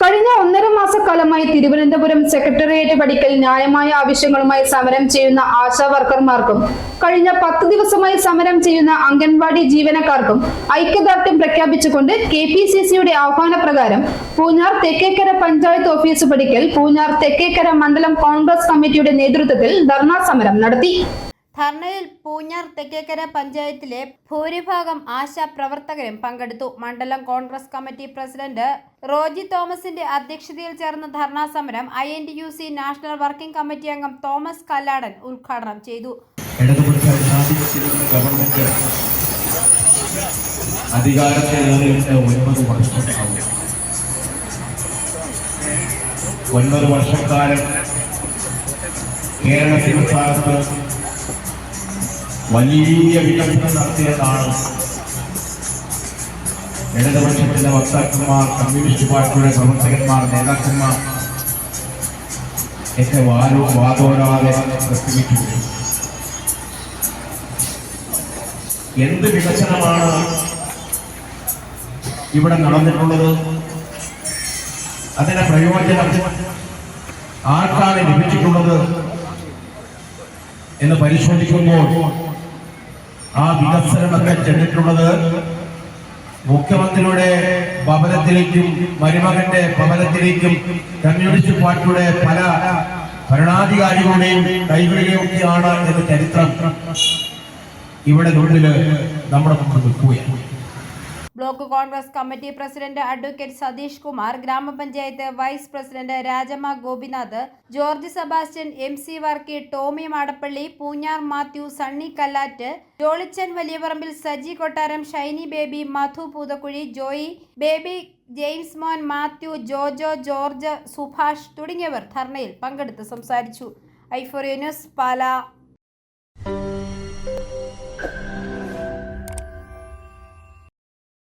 കഴിഞ്ഞ ഒന്നര മാസക്കാലമായി തിരുവനന്തപുരം സെക്രട്ടേറിയറ്റ് പടിക്കൽ ന്യായമായ ആവശ്യങ്ങളുമായി സമരം ചെയ്യുന്ന ആശാ വർക്കർമാർക്കും കഴിഞ്ഞ പത്ത് ദിവസമായി സമരം ചെയ്യുന്ന അംഗൻവാടി ജീവനക്കാർക്കും ഐക്യദാർഢ്യം പ്രഖ്യാപിച്ചുകൊണ്ട് കെ പി സി സിയുടെ ആഹ്വാനപ്രകാരം പൂഞ്ഞാർ തെക്കേക്കര പഞ്ചായത്ത് ഓഫീസ് പടിക്കൽ പൂഞ്ഞാർ തെക്കേക്കര മണ്ഡലം കോൺഗ്രസ് കമ്മിറ്റിയുടെ നേതൃത്വത്തിൽ ധർണാ സമരം നടത്തി. ധർണയിൽ പൂഞ്ഞാർ തെക്കേക്കര പഞ്ചായത്തിലെ ഭൂരിഭാഗം ആശാ പ്രവർത്തകരും പങ്കെടുത്തു. മണ്ഡലം കോൺഗ്രസ് കമ്മിറ്റി പ്രസിഡന്റ് റോജി തോമസിന്റെ അധ്യക്ഷതയിൽ ചേർന്ന ധർണാ സമരം I N U C national working committee അംഗം തോമസ് കല്ലാടൻ ഉദ്ഘാടനം ചെയ്തു. ഒൻപത് സംസ്ഥാനത്ത് വലിയ വികസനം നടത്തിയതാണ്. ഇടതുപക്ഷത്തിന്റെ വക്താക്കന്മാർ കമ്മ്യൂണിസ്റ്റ് പാർട്ടിയുടെ പ്രവർത്തകന്മാർ നേതാക്കന്മാർ ഒക്കെ വാരോ വാദോരാതെ പ്രസംഗിച്ചു എന്ത് വികസനമാണ് ഇവിടെ നടന്നിട്ടുള്ളത്? അതിന്റെ പ്രയോജനം ആർക്കാണ് ലഭിച്ചിട്ടുള്ളത് എന്ന് പരിശോധിക്കുമ്പോൾ ആ വികസനമൊക്കെ ചെന്നിട്ടുള്ളത് മുഖ്യമന്ത്രിയുടെ ഭവനത്തിലേക്കും മരുമകന്റെ ഭവനത്തിലേക്കും കമ്മ്യൂണിസ്റ്റ് പാർട്ടിയുടെ പല ഭരണാധികാരികളുടെയും കൈകളിലേക്കാണ് എന്ന ചരിത്രം ഇവിടെ നമ്മുടെ മുമ്പ് നിൽക്കുകയാണ്. Block Congress committee president advocate Satheesh Kumar ഗ്രാമപഞ്ചായത്ത് vice president Rajamma Gopinath George Sebastian M C Varkey Tomy Madappally Poonjar Mathew Sunny Kallatt Jollychan Valiyaparambil Saji Kottaram Shiny Baby Madhu Poothakuzhy Joy Baby Jamesmon Mathew Jojo George Subhash തുടങ്ങിയവർ ധർണയിൽ പങ്കെടുത്ത് സംസാരിച്ചു. ഐഫോറിയ news പാല.